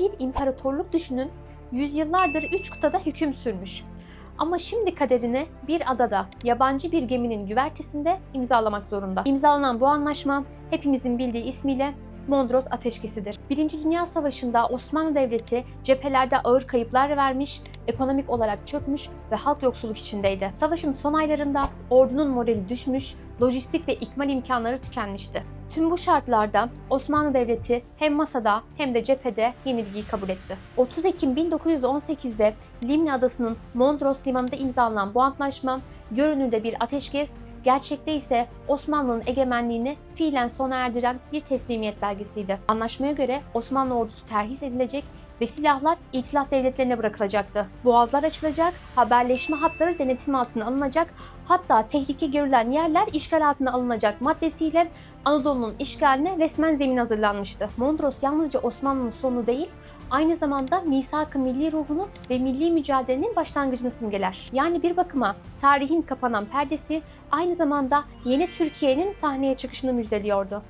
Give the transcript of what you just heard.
Bir imparatorluk düşünün, yüzyıllardır üç kıtada hüküm sürmüş. Ama şimdi kaderini bir adada, yabancı bir geminin güvertesinde imzalamak zorunda. İmzalanan bu anlaşma hepimizin bildiği ismiyle Mondros Ateşkesi'dir. Birinci Dünya Savaşı'nda Osmanlı Devleti cephelerde ağır kayıplar vermiş, ekonomik olarak çökmüş ve halk yoksulluk içindeydi. Savaşın son aylarında ordunun morali düşmüş, lojistik ve ikmal imkanları tükenmişti. Tüm bu şartlarda Osmanlı Devleti hem masada hem de cephede yenilgiyi kabul etti. 30 Ekim 1918'de Limni Adası'nın Mondros Limanı'nda imzalanan bu antlaşma görünürde bir ateşkes, gerçekte ise Osmanlı'nın egemenliğini fiilen sona erdiren bir teslimiyet belgesiydi. Anlaşmaya göre Osmanlı ordusu terhis edilecek ve silahlar itilaf devletlerine bırakılacaktı. Boğazlar açılacak, haberleşme hatları denetim altına alınacak, hatta tehlike görülen yerler işgal altına alınacak maddesiyle Anadolu'nun işgaline resmen zemin hazırlanmıştı. Mondros yalnızca Osmanlı'nın sonu değil, aynı zamanda misak-ı milli ruhunu ve milli mücadelenin başlangıcını simgeler. Yani bir bakıma tarihin kapanan perdesi aynı zamanda yeni Türkiye'nin sahneye çıkışını müjdeliyordu.